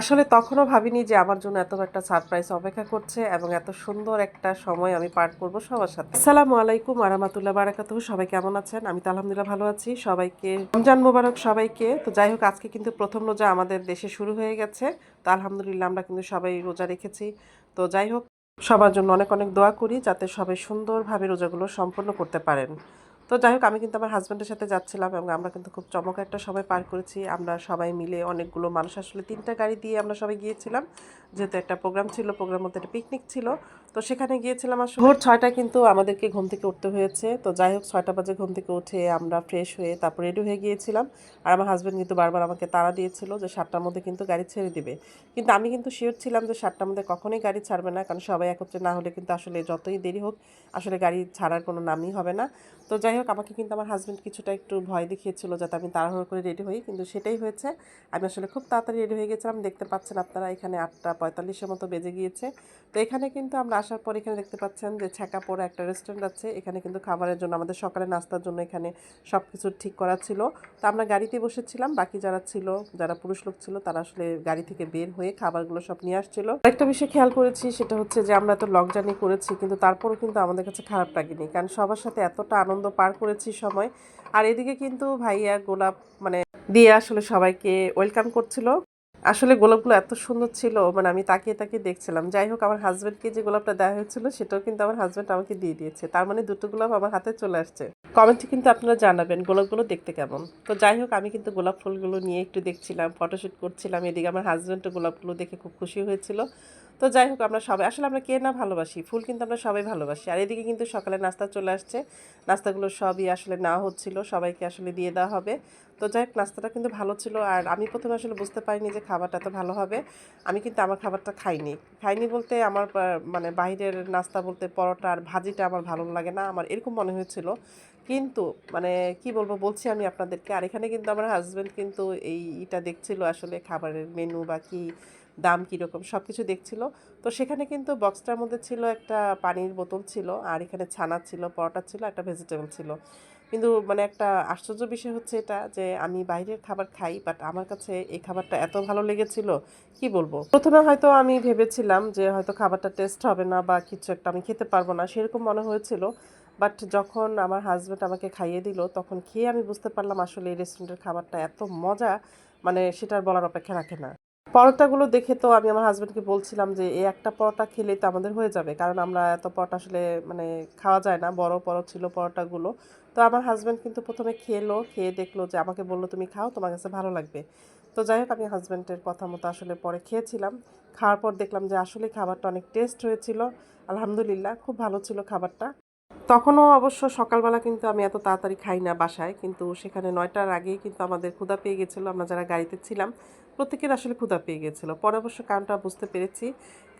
আসলে তখনও ভাবিনি যে আমার জন্য এত একটা সারপ্রাইজ অপেক্ষা করছে এবং এত সুন্দর একটা সময় আমি পার করব সবার সাথে। আসসালামু আলাইকুম আরামাতুল্লাহ বারাকাতুহ। সবাই কেমন আছেন? আমি তো আলহামদুলিল্লাহ ভালো আছি। সবাইকে রমজান মোবারক সবাইকে। তো যাই হোক, আজকে কিন্তু প্রথম রোজা আমাদের দেশে শুরু হয়ে গেছে। তো আলহামদুলিল্লাহ আমরা কিন্তু সবাই রোজা রেখেছি। তো যাই হোক, সবার জন্য অনেক অনেক দোয়া করি যাতে সবাই সুন্দরভাবে রোজাগুলো সম্পন্ন করতে পারেন। তো যাই হোক, আমি কিন্তু আমার হাজব্যান্ডের সাথে যাচ্ছিলাম এবং আমরা কিন্তু খুব চমক একটা সময় পার করেছি। আমরা সবাই মিলে অনেকগুলো মানুষ, আসলে তিনটা গাড়ি দিয়ে আমরা সবাই গিয়েছিলাম। যেহেতু একটা প্রোগ্রাম ছিল প্রোগ্রাম মধ্যে একটা পিকনিক ছিল। তো সেখানে গিয়েছিলাম আসলে ভোর ছয়টায় কিন্তু আমাদেরকে ঘুম থেকে উঠতে হয়েছে। তো যাই হোক ছয়টা বাজে ঘুম থেকে উঠে আমরা ফ্রেশ হয়ে তারপর রেডি হয়ে গিয়েছিলাম। আর আমার হাজব্যান্ড কিন্তু বারবার আমাকে তাড়া দিয়েছিল যে সাতটার মধ্যে কিন্তু গাড়ি ছেড়ে দিবে। কিন্তু আমি কিন্তু শিওর ছিলাম যে সাতটার মধ্যে কখনোই গাড়ি ছাড়বে না, কারণ সবাই একত্রে না হলে কিন্তু আসলে যতই দেরি হোক, আসলে গাড়ি ছাড়ার কোনো নামই হবে না। তো যাই হোক আমাকে কিন্তু আমার হাজব্যান্ড কিছুটা একটু ভয় দেখিয়েছিল যাতে আমি তাড়াহুড়ো করে রেডি হই। কিন্তু সেটাই হয়েছে, আমি আসলে খুব তাড়াতাড়ি রেডি হয়ে গেছিলাম। দেখতে পাচ্ছেন আপনারা এখানে আটটা পঁয়তাল্লিশের মতো বেজে গিয়েছে। তো এখানে কিন্তু আমরা আসার পর এখানে দেখতে পাচ্ছেন যে ছ্যাঁকা পড়ে একটা রেস্টুরেন্ট আছে। এখানে কিন্তু খাবারের জন্য, আমাদের সকালে নাস্তার জন্য এখানে সব কিছু ঠিক করা ছিল। তো আমরা গাড়িতে বসেছিলাম, বাকি যারা ছিল, যারা পুরুষ লোক ছিল, তারা আসলে গাড়ি থেকে বের হয়ে খাবারগুলো সব নিয়ে আসছিল। একটা বিষয় খেয়াল করেছি, সেটা হচ্ছে যে আমরা তো লং জার্নি করেছি, কিন্তু তারপরও কিন্তু আমাদের কাছে খারাপ লাগেনি। কারণ সবার সাথে এতটা আনন্দ পার করেছি সময়। আর এদিকে কিন্তু ভাইয়া গোলাপ মানে দিয়ে আসলে সবাইকে ওয়েলকাম করছিল। আসলে গোলাপগুলো এত সুন্দর ছিল মানে আমি তাকিয়ে তাকিয়ে দেখছিলাম। যাই হোক, আমার হাজব্যান্ডকে যে গোলাপটা দেওয়া হয়েছিল, সেটাও কিন্তু আমার হাজব্যান্ড আমাকে দিয়ে দিয়েছে। তার মানে দুটো গোলাপ আমার হাতে চলে আসছে। কমেন্টে কিন্তু আপনারা জানাবেন গোলাপগুলো দেখতে কেমন। তো যাই হোক, আমি কিন্তু গোলাপ ফুলগুলো নিয়ে একটু দেখছিলাম ফটোশ্যুট করছিলাম। এদিকে আমার হাজব্যান্ডও গোলাপগুলো দেখে খুব খুশি হয়েছিল। তো যাই হোক, আমরা সবাই আসলে আমরা কে না ভালোবাসি, ফুল কিন্তু আমরা সবাই ভালোবাসি। আর এদিকে কিন্তু সকালে নাস্তা চলে আসছে। নাস্তাগুলো সবই আসলে না হচ্ছিল, সবাইকে আসলে দিয়ে দেওয়া হবে। তো যাই হোক, নাস্তাটা কিন্তু ভালো ছিল। আর আমি প্রথমে আসলে বুঝতে পারিনি যে খাবারটা এত ভালো হবে। আমি কিন্তু আমার খাবারটা খাইনি। খাইনি বলতে আমার মানে বাইরের নাস্তা বলতে পরোটা আর ভাজিটা আমার ভালো লাগে না, আমার এরকম মনে হয়েছিল। কিন্তু মানে কি বলব, বলছি আমি আপনাদেরকে। আর এখানে কিন্তু আমার হাজব্যান্ড কিন্তু এই ইটা দেখছিল আসলে খাবারের মেনু বা কি দাম কীরকম সব কিছু দেখছিল। তো সেখানে কিন্তু বক্সটার মধ্যে ছিল একটা পানির বোতল ছিল, আর এখানে ছানা ছিল, পরোটা ছিল, একটা ভেজিটেবল ছিল। কিন্তু মানে একটা আশ্চর্য বিষয় হচ্ছে এটা যে আমি বাইরের খাবার খাই বাট আমার কাছে এই খাবারটা এত ভালো লেগেছিল, কি বলব? প্রথমে হয়তো আমি ভেবেছিলাম যে হয়তো খাবারটা টেস্ট হবে না বা কিছু একটা আমি খেতে পারব না, সেরকম মনে হয়েছিল। বাট যখন আমার হাজব্যান্ড আমাকে খাইয়ে দিল, তখন খেয়ে আমি বুঝতে পারলাম আসলে এই রেস্টুরেন্টের খাবারটা এত মজা মানে সেটার বলার অপেক্ষা রাখে না। পরোটাগুলো দেখে তো আমি আমার হাজব্যান্ডকে বলছিলাম যে এই একটা পরোটা খেলে তো আমাদের হয়ে যাবে। কারণ আমরা এত পরোটা আসলে মানে খাওয়া যায় না। বড় বড় ছিল পরোটাগুলো। তো আমার হাজব্যান্ড কিন্তু প্রথমে খেলো, খেয়ে দেখল যে, আমাকে বলল তুমি খাও, তোমার কাছে ভালো লাগবে। তো যাই হোক, আমি হাজব্যান্ডের কথা মতো আসলে পরে খেয়েছিলাম। খাওয়ার পর দেখলাম যে, আসলে খাবারটা অনেক টেস্ট হয়েছিল। আলহামদুলিল্লাহ, খুব ভালো ছিল খাবারটা। তখনও অবশ্য সকালবেলা কিন্তু আমি এত তাড়াতাড়ি খাই না বাসায়, কিন্তু সেখানে নয়টার আগেই কিন্তু আমাদের ক্ষুধা পেয়ে গেছিল, আমরা যারা গাড়িতে ছিলাম প্রত্যেকের আসলে ক্ষুধা পেয়ে গেছিল। পরে অবশ্য কারণটা বুঝতে পেরেছি,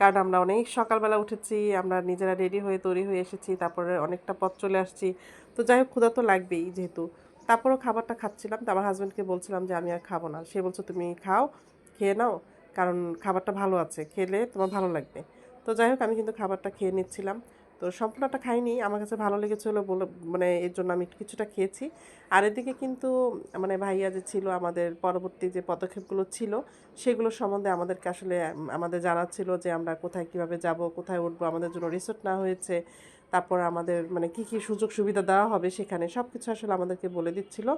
কারণ আমরা অনেক সকালবেলা উঠেছি, আমরা নিজেরা রেডি হয়ে তৈরি হয়ে এসেছি, তারপরে অনেকটা পথ চলে আসছি। তো যাই হোক, ক্ষুধা তো লাগবেই যেহেতু। তারপরেও খাবারটা খাচ্ছিলাম, তো আমার হাজব্যান্ডকে বলছিলাম যে আমি আর খাব না। সে বলছে, তুমি খাও, খেয়ে নাও, কারণ খাবারটা ভালো আছে, খেলে তোমার ভালো লাগবে। তো যাই হোক, আমি কিন্তু খাবারটা খেয়ে নিচ্ছিলাম। তো সম্পূর্ণটা খাইনি। আমার কাছে ভালো লেগেছিলো বলে মানে এর জন্য আমি কিছুটা খেয়েছি। আর এদিকে কিন্তু মানে ভাইয়া যে ছিল, আমাদের পরবর্তী যে পদক্ষেপগুলো ছিল, সেগুলো সম্বন্ধে আমাদেরকে আসলে, আমাদের জানাচ্ছিল যে আমরা কোথায় কীভাবে যাব, কোথায় উঠবো, আমাদের জন্য রিসোর্ট না হয়েছে, তারপর আমাদের মানে কি কি সুযোগ সুবিধা দেওয়া হবে সেখানে সব কিছু আসলে আমাদেরকে বলে দিচ্ছিল।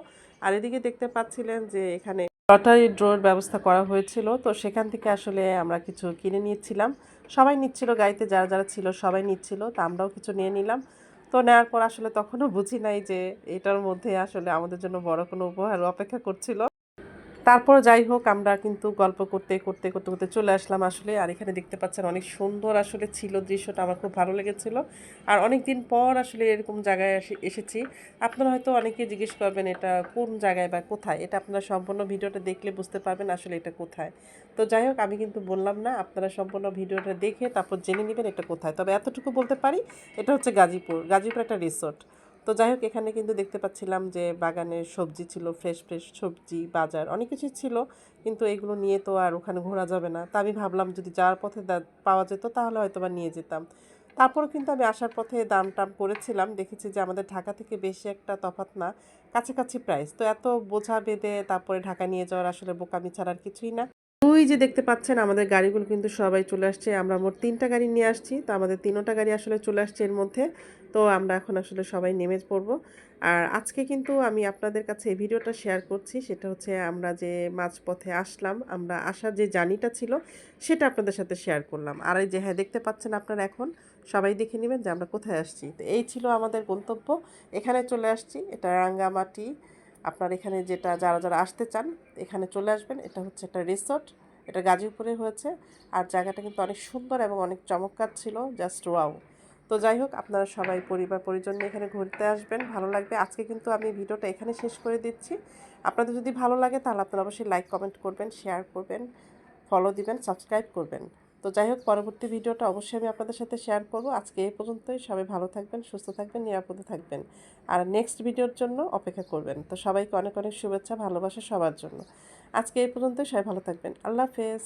আর এদিকে দেখতে পাচ্ছিলেন যে এখানে লটারি ড্রোর ব্যবস্থা করা হয়েছিল, তো সেখান থেকে আসলে আমরা কিছু কিনে নিয়েছিলাম। সবাই নিচ্ছিল গাড়িতে, যারা যারা ছিল সবাই নিচ্ছিল, তো আমরাও কিছু নিয়ে নিলাম। তো নেওয়ার পর আসলে তখনও বুঝি নাই যে এটার মধ্যে আসলে আমাদের জন্য বড় কোনো উপহার অপেক্ষা করছিল। তারপর যাই হোক, আমরা কিন্তু গল্প করতে করতে করতে করতে চলে আসলাম আসলে। আর এখানে দেখতে পাচ্ছেন অনেক সুন্দর আসলে ছিল দৃশ্যটা, আমার খুব ভালো লেগেছিল। আর অনেক দিন পর আসলে এরকম জায়গায় এসে- এসেছি। আপনারা হয়তো অনেকে জিজ্ঞেস করবেন, এটা কোন জায়গায় বা কোথায়? এটা আপনারা সম্পূর্ণ ভিডিওটা দেখলে বুঝতে পারবেন আসলে এটা কোথায়। তো যাই হোক, আমি কিন্তু বললাম না, আপনারা সম্পূর্ণ ভিডিওটা দেখে তারপর জেনে নেবেন এটা কোথায়। তবে এতটুকু বলতে পারি, এটা হচ্ছে গাজীপুর। গাজীপুর একটা রিসোর্ট। তো যাই হোক, এখানে কিন্তু দেখতে পাচ্ছিলাম যে বাগানের সবজি ছিল ফ্রেশ ফ্রেশ সবজি, বাজার অনেক কিছুই ছিল। কিন্তু এগুলো নিয়ে তো আর ওখানে ঘোরা যাবে না। তা আমি ভাবলাম যদি যাওয়ার পথে পাওয়া যেত তাহলে হয়তো বা নিয়ে যেতাম। তারপরও কিন্তু আমি আসার পথে দাম টাম করেছিলাম। দেখেছি যে আমাদের ঢাকা থেকে বেশি একটা তফাৎ না, কাছাকাছি প্রাইস তো এত বোঝা বেঁধে তারপরে ঢাকা নিয়ে যাওয়ার আসলে বোকামি ছাড়ার কিছুই না। ওই যে দেখতে পাচ্ছেন আমাদের গাড়িগুলো কিন্তু সবাই চলে আসছে। আমরা মোট তিনটা গাড়ি নিয়ে আসছি। তো আমাদের তিনোটা গাড়ি আসলে চলে আসছে এর মধ্যে। তো আমরা এখন আসলে সবাই নেমে পড়ব। আর আজকে কিন্তু আমি আপনাদের কাছে এই ভিডিওটা শেয়ার করছি, সেটা হচ্ছে আমরা যে মাঝপথে আসলাম, আমরা আসার যে জার্নিটা ছিল, সেটা আপনাদের সাথে শেয়ার করলাম। আর এই যে হ্যাঁ দেখতে পাচ্ছেন আপনারা এখন, সবাই দেখে নেবেন যে আমরা কোথায় আসছি। তো এই ছিল আমাদের গন্তব্য। এখানে চলে আসছি, এটা রাঙ্গামাটি। আপনার এখানে যেটা, যারা যারা আসতে চান, এখানে চলে আসবেন। এটা হচ্ছে একটা রিসোর্ট এটা গাজীপুরে হয়েছে। আর জায়গাটা কিন্তু অনেক সুন্দর এবং অনেক চমৎকার ছিল জাস্ট ওয়াও তো যাই হোক, আপনারা সবাই পরিবার পরিজন নিয়ে এখানে ঘুরতে আসবেন, ভালো লাগবে। আজকে কিন্তু আমি ভিডিওটা এখানে শেষ করে দিচ্ছি। আপনাদের যদি ভালো লাগে তাহলে আপনারা অবশ্যই লাইক কমেন্ট করবেন শেয়ার করবেন ফলো দিবেন সাবস্ক্রাইব করবেন। তো যাই হোক, পরবর্তী ভিডিওটা অবশ্যই আমি আপনাদের সাথে শেয়ার করব। আজকে এই পর্যন্তই, সবাই ভালো থাকবেন, সুস্থ থাকবেন, নিরাপদে থাকবেন। আর নেক্সট ভিডিওর জন্য অপেক্ষা করবেন। তো সবাইকে অনেক অনেক শুভেচ্ছা, ভালোবাসা সবার জন্য। আজকে এই পর্যন্তই, সবাই ভালো থাকবেন। আল্লাহ হাফেজ।